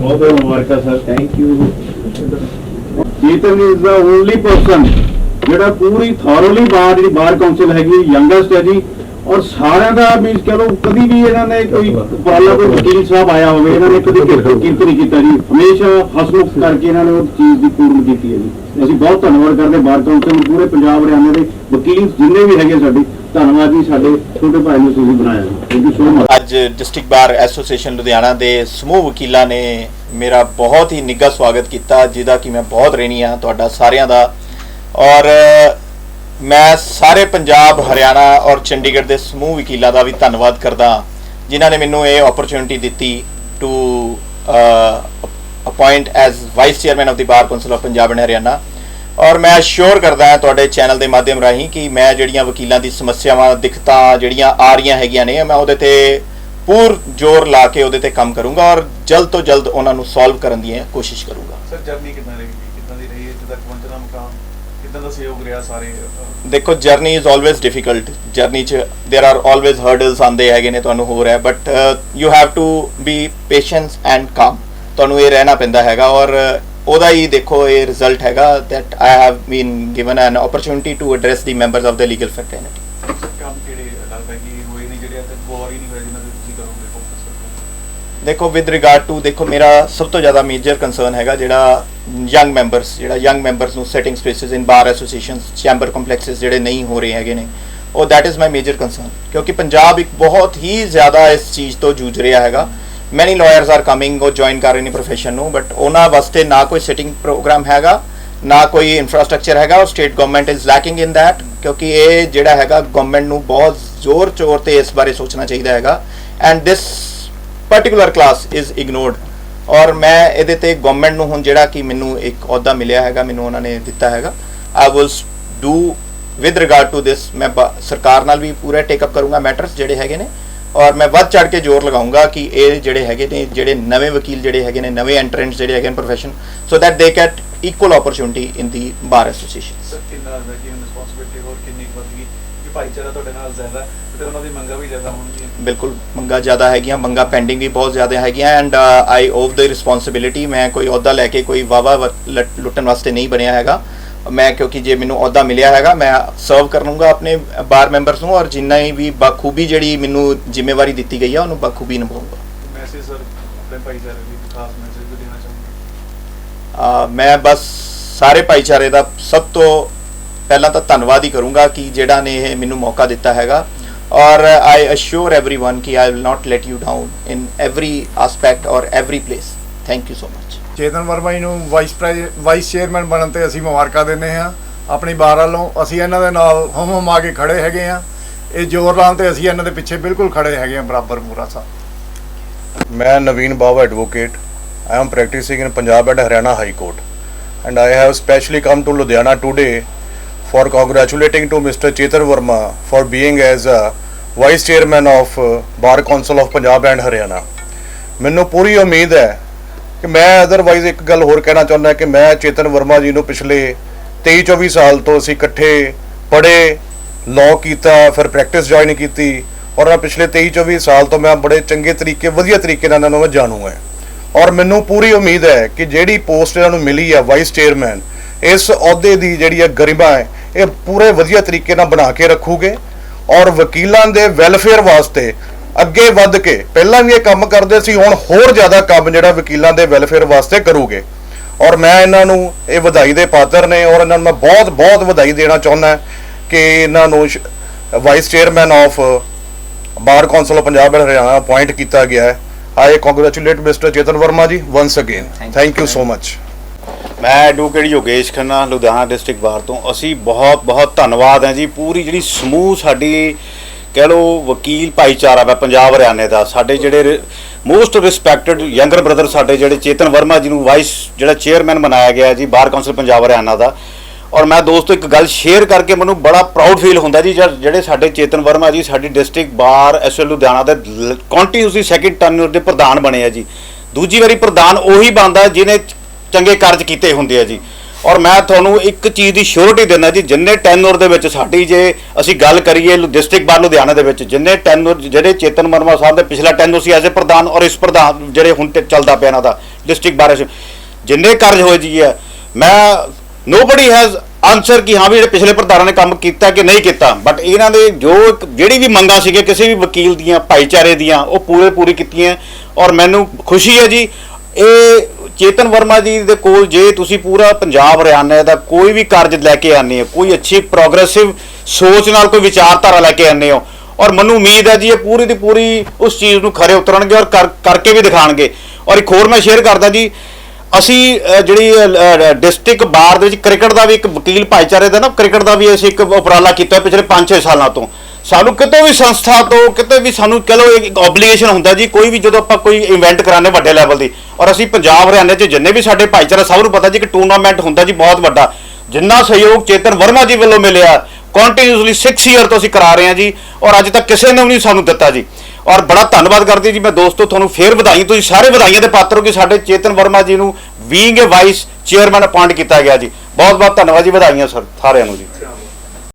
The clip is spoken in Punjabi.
ਬਹੁਤ ਮੁਬਾਰਕਾਂ sir. Thank you Chetan is the only person ਜਿਹੜਾ ਪੂਰੀ ਥੋਰਲੀ ਬਾਰ ਜਿਹੜੀ ਬਾਰ ਕਾਉਂਸਲ ਹੈਗੀ ਯੰਗੈਸਟ ਹੈ ਜੀ। ਔਰ ਸਾਰਿਆਂ ਦਾ ਮੀਨਸ ਕਹ ਲਓ ਕਦੀ ਵੀ ਇਹਨਾਂ ਨੇ ਕੋਈ ਉਪਰਾਲਾ ਕੋਈ ਵਕੀਲ ਸਾਹਿਬ ਆਇਆ ਹੋਵੇ ਇਹਨਾਂ ਨੇ ਕਦੀ ਕਿਰਤ ਕੀਰਤ ਨਹੀਂ ਕੀਤਾ ਜੀ। ਹਮੇਸ਼ਾ ਹਸਮੁਖ ਕਰਕੇ ਇਹਨਾਂ ਨੇ ਉਹ ਚੀਜ਼ ਦੀ ਪੂਰਨ ਕੀਤੀ ਹੈ ਜੀ। ਅਸੀਂ ਬਹੁਤ ਧੰਨਵਾਦ ਕਰਦੇ ਬਾਰ ਕਾਉਂਸਲ ਨੂੰ ਪੂਰੇ ਪੰਜਾਬ ਹਰਿਆਣਾ ਦੇ ਵਕੀਲ ਜਿੰਨੇ ਵੀ ਹੈਗੇ ਸਾਡੇ। ਧੰਨਵਾਦ ਜੀ, ਸਾਡੇ ਛੋਟੇ ਭਾਈ ਨੂੰ ਤੁਸੀਂ ਬਣਾਇਆ ਥੈਂਕ ਯੂ ਸੋ ਮਚ ਅੱਜ ਡਿਸਟ੍ਰਿਕਟ ਬਾਰ ਐਸੋਸੀਏਸ਼ਨ ਲੁਧਿਆਣਾ ਦੇ ਸਮੂਹ ਵਕੀਲਾਂ ਨੇ ਮੇਰਾ ਬਹੁਤ ਹੀ ਨਿੱਘਾ ਸਵਾਗਤ ਕੀਤਾ, ਜਿਹਦਾ ਕਿ ਮੈਂ ਬਹੁਤ ਰਹਿਣੀ ਆ ਤੁਹਾਡਾ ਸਾਰਿਆਂ ਦਾ। ਔਰ ਮੈਂ ਸਾਰੇ ਪੰਜਾਬ, ਹਰਿਆਣਾ ਔਰ ਚੰਡੀਗੜ੍ਹ ਦੇ ਸਮੂਹ ਵਕੀਲਾਂ ਦਾ ਵੀ ਧੰਨਵਾਦ ਕਰਦਾ ਜਿਨ੍ਹਾਂ ਨੇ ਮੈਨੂੰ ਇਹ ਓਪਰਚੁਨਿਟੀ ਦਿੱਤੀ to appoint as vice chairman of the bar council of Punjab and Haryana ਔਰ ਮੈਂ ਅਸ਼ੋਰ ਕਰਦਾ ਹਾਂ ਤੁਹਾਡੇ ਚੈਨਲ ਦੇ ਮਾਧਿਅਮ ਰਾਹੀਂ ਕਿ ਮੈਂ ਜਿਹੜੀਆਂ ਵਕੀਲਾਂ ਦੀ ਸਮੱਸਿਆਵਾਂ ਦਿੱਕਤਾਂ ਜਿਹੜੀਆਂ ਆ ਰਹੀਆਂ ਹੈਗੀਆਂ ਨੇ ਮੈਂ ਉਹਦੇ ਤੇ ਪੂਰ ਜ਼ੋਰ ਲਾ ਕੇ ਉਹਦੇ ਤੇ ਕੰਮ ਕਰੂੰਗਾ ਔਰ ਜਲਦ ਤੋਂ ਜਲਦ ਉਹਨਾਂ ਨੂੰ ਸੋਲਵ ਕਰਨ ਦੀ ਕੋਸ਼ਿਸ਼ ਕਰੂੰਗਾ ਸਰ ਜਰਨੀ ਕਿੱਦਾਂ ਰਹੀ ਕਿੱਦਾਂ ਦੀ ਰਹੀ ਹੈ ਜਿੱਦਾਂ ਪਹੁੰਚਣਾ ਮੁਕਾਮ ਕਿੱਦਾਂ ਦਾ ਸਹਿਯੋਗ ਰਿਹਾ ਸਾਰੇ ਅਹ, ਦੇਖੋ journey is always difficult journey ਚ देयर ਆਰ ਆਲਵੇਜ਼ ਹਰਡਲਸ ਆਂਦੇ ਹੈਗੇ ਨੇ ਤੁਹਾਨੂੰ ਹੋ ਰਿਹਾ but you have to be patience and calm ਤੁਹਾਨੂੰ ਇਹ ਰਹਿਣਾ ਪੈਂਦਾ ਹੈਗਾ ਔਰ uh, ਉਹਦਾ ਹੀ ਦੇਖੋ ਇਹ ਰਿਜ਼ਲਟ ਹੈਗਾ that I have been given an opportunity to address the members of the legal fraternity. Sir ਕੰਮ ਕਿਹੜੇ ਲੱਗਦਾ ਕਿ ਹੋਏ ਨਹੀਂ ਜਿਹੜੇ ਤੇ ਗੌਰ ਹੀ ਨਹੀਂ ਹੋਇਆ ਜਿਨ੍ਹਾਂ ਦੇ ਤੁਸੀਂ ਕਰੋਗੇ ਫੋਕਸ ਦੇਖੋ ਵਿਦ ਰਿਗਾਰਡ ਟੂ ਦੇਖੋ ਮੇਰਾ ਸਭ ਤੋਂ ਜ਼ਿਆਦਾ ਮੇਜਰ ਕੰਸਰਨ ਹੈਗਾ ਜਿਹੜਾ ਯੰਗ ਮੈਂਬਰਸ ਜਿਹੜਾ ਯੰਗ ਮੈਂਬਰਸ ਨੂੰ setting spaces in bar associations chamber complexes ਜਿਹੜੇ ਨਹੀਂ ਹੋ ਰਹੇ ਹੈਗੇ ਨੇ ਉਹ that is my major concern. ਕਿਉਂਕਿ ਪੰਜਾਬ ਇੱਕ ਬਹੁਤ ਹੀ ਜ਼ਿਆਦਾ ਇਸ ਚੀਜ਼ ਤੋਂ ਜੂਝ ਰਿਹਾ ਹੈਗਾ। ਮੈਨੀ ਲਾਇਰਸ ਆਰ ਕਮਿੰਗ ਉਹ ਜੁਆਇਨ ਕਰ ਰਹੇ ਨੇ profession ਨੂੰ ਬਟ ਉਹਨਾਂ ਵਾਸਤੇ ਨਾ ਕੋਈ ਸਿਟਿੰਗ ਪ੍ਰੋਗਰਾਮ ਹੈਗਾ ਨਾ ਕੋਈ ਇਨਫਰਾਸਟ੍ਰਕਚਰ ਹੈਗਾ ਔਰ state government is lacking in that ਕਿਉਂਕਿ ਇਹ ਜਿਹੜਾ ਹੈਗਾ ਗਵਰਨਮੈਂਟ ਨੂੰ ਬਹੁਤ ਜ਼ੋਰ ਚੋਰ ਤੇ ਇਸ ਬਾਰੇ ਸੋਚਣਾ ਚਾਹੀਦਾ ਹੈਗਾ and this particular class is ignored ਔਰ ਮੈਂ ਇਹਦੇ ਤੇ ਗਵਰਨਮੈਂਟ ਨੂੰ ਹੁਣ ਜਿਹੜਾ ਕਿ ਮੈਨੂੰ ਇੱਕ ਅਹੁਦਾ ਮਿਲਿਆ ਹੈਗਾ ਮੈਨੂੰ ਉਹਨਾਂ ਨੇ ਦਿੱਤਾ ਹੈਗਾ I will do with regard to this ਮੈਂ ਸਰਕਾਰ ਨਾਲ ਵੀ ਪੂਰਾ ਟੇਕ ਅਪ ਕਰੂੰਗਾ ਮੈਟਰਸ ਜਿਹੜੇ ਹੈਗੇ ਨੇ ਔਰ ਮੈਂ ਵੱਧ ਚੜ ਕੇ ਜ਼ੋਰ ਲਗਾਉਂਗਾ ਕਿ ਇਹ ਜਿਹੜੇ ਹੈਗੇ ਨੇ ਜਿਹੜੇ ਨਵੇਂ ਵਕੀਲ ਜਿਹੜੇ ਹੈਗੇ ਨੇ ਨਵੇਂ ਐਂਟਰੈਂਟਸ ਜਿਹੜੇ ਹੈਗੇ ਨੇ profession so that they get equal opportunity in the bar association. ਸਰ ਕਿੰਨਾ ਲੱਗਦਾ ਕਿ ਰਿਸਪੌਂਸਿਬਿਲਟੀ ਹੋਰ ਕਿੰਨੀ ਵੱਧ ਗਈ? ਕਿ ਭਾਈਚਾਰਾ ਤੁਹਾਡੇ ਨਾਲ ਜ਼ਿਆਦਾ ਹੈ ਤੇ ਉਹਨਾਂ ਦੀ ਮੰਗਾਂ ਵੀ ਜ਼ਿਆਦਾ ਹੋਣਗੀਆਂ। ਬਿਲਕੁਲ ਮੰਗਾ ਜ਼ਿਆਦਾ ਹੈਗੀਆਂ ਮੰਗਾ ਪੈਂਡਿੰਗ ਵੀ ਬਹੁਤ ਜ਼ਿਆਦਾ ਹੈਗੀਆਂ ਐਂਡ ਆਈ ਓਵ ਦ ਰਿਸਪੌਂਸਿਬਿਲਿਟੀ ਮੈਂ ਕੋਈ ਅਹੁਦਾ ਲੈ ਕੇ ਕੋਈ ਵਾਵਾ ਲੁੱਟਣ ਵਾਸਤੇ ਨਹੀਂ ਬਣਿਆ ਹੈਗਾ। ਮੈਂ ਕਿਉਂਕਿ ਜੇ ਮੈਨੂੰ ਅਹੁਦਾ ਮਿਲਿਆ ਹੈਗਾ ਮੈਂ ਸਰਵ ਕਰੂੰਗਾ ਆਪਣੇ ਬਾਰ ਮੈਂਬਰਸ ਨੂੰ ਔਰ ਜਿੰਨਾ ਹੀ ਵੀ ਬਖੂਬੀ ਜਿਹੜੀ ਮੈਨੂੰ ਜ਼ਿੰਮੇਵਾਰੀ ਦਿੱਤੀ ਗਈ ਆ ਉਹਨੂੰ ਬਖੂਬੀ ਨਿਭਾਊਂਗਾ ਮੈਸੇਜ ਸਰ ਆਪਣੇ ਭਾਈਚਾਰੇ ਲਈ ਖਾਸ ਮੈਸੇਜ ਵੀ ਦੇਣਾ ਚਾਹੁੰਦਾ ਅਹ ਮੈਂ ਬਸ ਸਾਰੇ ਭਾਈਚਾਰੇ ਦਾ ਸਭ ਤੋਂ ਪਹਿਲਾਂ ਤਾਂ ਧੰਨਵਾਦ ਹੀ ਕਰੂੰਗਾ ਕਿ ਜਿਹੜਾ ਨੇ ਇਹ ਮੈਨੂੰ ਮੌਕਾ ਦਿੱਤਾ ਹੈਗਾ ਔਰ ਆਈ ਅਸ਼ੋਰ एवरीवन ਕਿ I will not let you down in every aspect or every place thank you so much Chetan Verma ji ਨੂੰ ਵਾਈਸ ਵਾਈਸ ਚੇਅਰਮੈਨ ਬਣਨ ਤੇ ਅਸੀਂ ਮੁਬਾਰਕਾਂ ਦਿੰਦੇ ਹਾਂ ਆਪਣੀ ਬਾਰ ਵੱਲੋਂ ਅਸੀਂ ਇਹਨਾਂ ਦੇ ਨਾਲ ਹਮ ਹਮ ਆ ਕੇ ਖੜੇ ਹੈਗੇ ਆ ਇਹ ਜ਼ੋਰ ਲਾਉਣ ਤੇ ਅਸੀਂ ਇਹਨਾਂ ਦੇ ਪਿੱਛੇ ਬਿਲਕੁਲ ਖੜੇ ਹੈਗੇ ਆ ਬਰਾਬਰ ਪੂਰਾ ਸਾਥ ਮੈਂ Naveen Bawa advocate I am practising in Punjab and Haryana high court and I have specially come to Ludhiana today for congratulating to Mr. Chetar Verma for being as a Vice Chairman of Bar Council of Punjab and Haryana. ਮੈਨੂੰ ਪੂਰੀ ਉਮੀਦ ਹੈ ਕਿ ਮੈਂ ਅਦਰਵਾਈਜ਼ ਇੱਕ ਗੱਲ ਹੋਰ ਕਹਿਣਾ ਚਾਹੁੰਦਾ ਕਿ ਮੈਂ ਚੇਤਨ ਵਰਮਾ ਜੀ ਨੂੰ ਪਿਛਲੇ 23 24 ਸਾਲ ਤੋਂ ਅਸੀਂ ਇਕੱਠੇ ਪੜ੍ਹੇ ਲਾਅ ਕੀਤਾ, ਫਿਰ ਪ੍ਰੈਕਟਿਸ ਜੁਆਇਨ ਕੀਤੀ ਔਰ ਮੈਂ ਪਿਛਲੇ 23 24 ਸਾਲ ਤੋਂ ਮੈਂ ਬੜੇ ਚੰਗੇ ਤਰੀਕੇ, ਵਧੀਆ ਤਰੀਕੇ ਨਾਲ ਇਹਨਾਂ ਨੂੰ ਮੈਂ ਜਾਣੂ ਹੈ। ਔਰ ਮੈਨੂੰ ਪੂਰੀ ਉਮੀਦ ਹੈ ਕਿ ਜਿਹੜੀ ਪੋਸਟ ਇਹਨਾਂ ਨੂੰ ਮਿਲੀ ਹੈ ਵਾਈਸ ਚੇਅਰਮੈਨ ਇਸ ਅਹੁਦੇ ਦੀ ਜਿਹੜੀ ਹੈ ਗਰਿਮਾ ਹੈ, ਇਹ ਪੂਰੇ ਵਧੀਆ ਤਰੀਕੇ ਨਾਲ ਬਣਾ ਕੇ ਰੱਖੂਗੇ ਔਰ ਵਕੀਲਾਂ ਦੇ ਵੈਲਫੇਅਰ ਵਾਸਤੇ ਅੱਗੇ ਵੱਧ ਕੇ। ਪਹਿਲਾਂ ਵੀ ਇਹ ਕੰਮ ਕਰਦੇ ਸੀ ਹੁਣ ਹੋਰ ਜ਼ਿਆਦਾ ਕੰਮ ਜਿਹੜਾ ਵਕੀਲਾਂ ਦੇ ਵੈਲਫੇਅਰ ਵਾਸਤੇ ਕਰੂਗੇ। ਔਰ ਮੈਂ ਇਹਨਾਂ ਨੂੰ ਇਹ ਵਧਾਈ ਦੇ ਪਾਤਰ ਨੇ ਔਰ ਇਹਨਾਂ ਨੂੰ ਮੈਂ ਬਹੁਤ ਬਹੁਤ ਵਧਾਈ ਦੇਣਾ ਚਾਹੁੰਦਾ ਕਿ ਇਹਨਾਂ ਨੂੰ vice chairman of bar council of Punjab and Haryana appoint ਕੀਤਾ ਗਿਆ ਹੈ। I congratulate mister Chetan Verma ji once again thank you so much ਮੈਂ advocate Yogesh Khanna Ludhiana district bar ਤੋਂ। ਅਸੀਂ ਬਹੁਤ ਬਹੁਤ ਧੰਨਵਾਦ ਹੈ ਜੀ। ਪੂਰੀ ਜਿਹੜੀ ਸਮੂਹ ਸਾਡੀ ਕਹਿ ਲਓ ਵਕੀਲ ਭਾਈਚਾਰਾ ਹੈ ਪੰਜਾਬ ਹਰਿਆਣੇ ਦਾ, ਸਾਡੇ ਜਿਹੜੇ ਮੋਸਟ ਰਿਸਪੈਕਟਡ ਯੰਗਰ ਬ੍ਰਦਰ ਸਾਡੇ ਜਿਹੜੇ ਚੇਤਨ ਵਰਮਾ ਜੀ ਨੂੰ ਵਾਈਸ ਜਿਹੜਾ ਚੇਅਰਮੈਨ ਬਣਾਇਆ ਗਿਆ ਜੀ, ਬਾਰ ਕੌਂਸਲ ਪੰਜਾਬ ਹਰਿਆਣਾ ਦਾ। ਔਰ ਮੈਂ ਦੋਸਤੋ ਇੱਕ ਗੱਲ ਸ਼ੇਅਰ ਕਰਕੇ ਮੈਨੂੰ ਬੜਾ ਪ੍ਰਾਊਡ ਫੀਲ ਹੁੰਦਾ ਜੀ ਜਿਹੜੇ ਸਾਡੇ ਚੇਤਨ ਵਰਮਾ ਜੀ ਸਾਡੀ ਡਿਸਟ੍ਰਿਕਟ ਬਾਰ ਐਸਐਲ ਲੁਧਿਆਣਾ ਦੇ ਕੰਟੀਨਿਊਸਲੀ ਸੈਕਿੰਡ ਟਰਨਰ ਦੇ ਪ੍ਰਧਾਨ ਬਣੇ ਆ ਜੀ। ਦੂਜੀ ਵਾਰੀ ਪ੍ਰਧਾਨ ਉਹੀ ਬਣਦਾ ਜਿਹਨੇ ਚੰਗੇ ਕਾਰਜ ਕੀਤੇ ਹੁੰਦੇ ਆ ਜੀ। ਔਰ ਮੈਂ ਤੁਹਾਨੂੰ ਇੱਕ ਚੀਜ਼ ਦੀ ਸ਼ੋਰਟੀ ਦਿੰਦਾ ਜੀ, ਜਿੰਨੇ ਟੈਨੋਰ ਦੇ ਵਿੱਚ ਸਾਡੀ ਜੇ ਅਸੀਂ ਗੱਲ ਕਰੀਏ ਡਿਸਟ੍ਰਿਕਟ ਬਾਰ ਲੁਧਿਆਣਾ ਦੇ ਵਿੱਚ, ਜਿੰਨੇ ਟੈਨਰ ਜਿਹੜੇ ਚੇਤਨ ਵਰਮਾ ਸਾਹਿਬ ਦੇ ਪਿਛਲਾ ਟੈਨੋਰ ਸੀ ਐਜ਼ ਅ ਪ੍ਰਧਾਨ ਔਰ ਇਸ ਪ੍ਰਧਾਨ ਜਿਹੜੇ ਹੁਣ ਤੇ ਚੱਲਦਾ ਪਿਆ ਇਹਨਾਂ ਦਾ ਡਿਸਟ੍ਰਿਕਟ ਬਾਰ ਐਸੋ- ਜਿੰਨੇ ਕਾਰਜ ਹੋਏ ਜੀ ਹੈ ਮੈਂ ਨੋਬਡੀ ਹੈਜ਼ ਆਨਸਰ ਕਿ ਹਾਂ ਵੀ ਜਿਹੜੇ ਪਿਛਲੇ ਪ੍ਰਧਾਨਾਂ ਨੇ ਕੰਮ ਕੀਤਾ ਕਿ ਨਹੀਂ ਕੀਤਾ ਬਟ ਇਹਨਾਂ ਦੇ ਜੋ ਜਿਹੜੀ ਵੀ ਮੰਗਾਂ ਸੀਗੇ ਕਿਸੇ ਵੀ ਵਕੀਲ ਦੀਆਂ, ਭਾਈਚਾਰੇ ਦੀਆਂ, ਉਹ ਪੂਰੇ ਪੂਰੀ ਕੀਤੀਆਂ ਔਰ ਮੈਨੂੰ ਖੁਸ਼ੀ ਹੈ ਜੀ ਇਹ ਚੇਤਨ ਵਰਮਾ ਜੀ ਦੇ ਕੋਲ ਜੇ ਤੁਸੀਂ ਪੂਰਾ ਪੰਜਾਬ ਹਰਿਆਣਾ ਦਾ ਕੋਈ ਵੀ ਕਾਰਜ ਲੈ ਕੇ ਆਨੇ ਹੋ, ਕੋਈ ਅੱਛੀ ਪ੍ਰੋਗਰੈਸਿਵ ਸੋਚ ਨਾਲ ਕੋਈ ਵਿਚਾਰਧਾਰਾ ਲੈ ਕੇ ਆਨੇ ਹੋ, ਔਰ ਮੈਨੂੰ ਉਮੀਦ ਹੈ ਜੀ ਇਹ ਪੂਰੀ ਦੀ ਪੂਰੀ ਉਸ ਚੀਜ਼ ਨੂੰ ਖਰੇ ਉਤਰਨਗੇ ਔਰ ਕਰ- ਕਰਕੇ ਵੀ ਦਿਖਾਣਗੇ ਔਰ ਇੱਕ ਹੋਰ ਮੈਂ ਸ਼ੇਅਰ ਕਰਦਾ ਜੀ, ਅਸੀਂ ਜਿਹੜੀ ਡਿਸਟ੍ਰਿਕਟ ਬਾਰ ਦੇ ਵਿੱਚ ਕ੍ਰਿਕਟ ਦਾ ਵੀ ਇੱਕ ਵਕੀਲ ਭਾਈਚਾਰੇ ਦਾ ਨਾ ਕ੍ਰਿਕਟ ਦਾ ਵੀ ਅਸੀਂ ਇੱਕ ਉਪਰਾਲਾ ਕੀਤਾ ਪਿਛਲੇ 5-6 ਸਾਲਾਂ ਤੋਂ। ਸਾਨੂੰ ਕਿਤੇ ਵੀ ਸੰਸਥਾ ਤੋਂ, ਕਿਤੇ ਵੀ ਸਾਨੂੰ ਕਹ ਲਓ ਇੱਕ ਆਬਲੀਗੇਸ਼ਨ ਹੁੰਦਾ ਜੀ, ਕੋਈ ਵੀ ਜਦੋਂ ਆਪਾਂ ਕੋਈ ਇਵੈਂਟ ਕਰਾਣੇ ਵੱਡੇ ਲੈਵਲ ਦੀ, ਔਰ ਅਸੀਂ ਪੰਜਾਬ ਹਰਿਆਣੇ 'ਚ ਜਿੰਨੇ ਵੀ ਸਾਡੇ ਭਾਈਚਾਰਾ, ਸਭ ਨੂੰ ਪਤਾ ਜੀ ਕਿ ਟੂਰਨਾਮੈਂਟ ਹੁੰਦਾ ਜੀ ਬਹੁਤ ਵੱਡਾ। ਜਿੰਨਾ ਸਹਿਯੋਗ ਚੇਤਨ ਵਰਮਾ ਜੀ ਵੱਲੋਂ ਮਿਲਿਆ ਕੰਟੀਨਿਊਸਲੀ 6 ਇਅਰ ਤੋਂ ਅਸੀਂ ਕਰਾ ਰਹੇ ਹਾਂ ਜੀ, ਔਰ ਅੱਜ ਤੱਕ ਕਿਸੇ ਨੇ ਵੀ ਨਹੀਂ ਸਾਨੂੰ ਦਿੱਤਾ ਜੀ। ਔਰ ਬੜਾ ਧੰਨਵਾਦ ਕਰਦੀ ਜੀ, ਮੈਂ ਦੋਸਤੋ, ਤੁਹਾਨੂੰ ਫੇਰ ਵਧਾਈ ਤੁਸੀਂ ਸਾਰੇ ਵਧਾਈਆਂ ਦੇ ਪਾਤਰ ਹੋ ਕਿ ਸਾਡੇ ਚੇਤਨ ਵਰਮਾ ਜੀ ਨੂੰ being a vice chairman appoint ਕੀਤਾ ਗਿਆ ਜੀ। ਬਹੁਤ ਬਹੁਤ ਧੰਨਵਾਦ ਜੀ, ਵਧਾਈਆਂ ਸਰ, ਸਾਰਿਆਂ ਨੂੰ ਜੀ।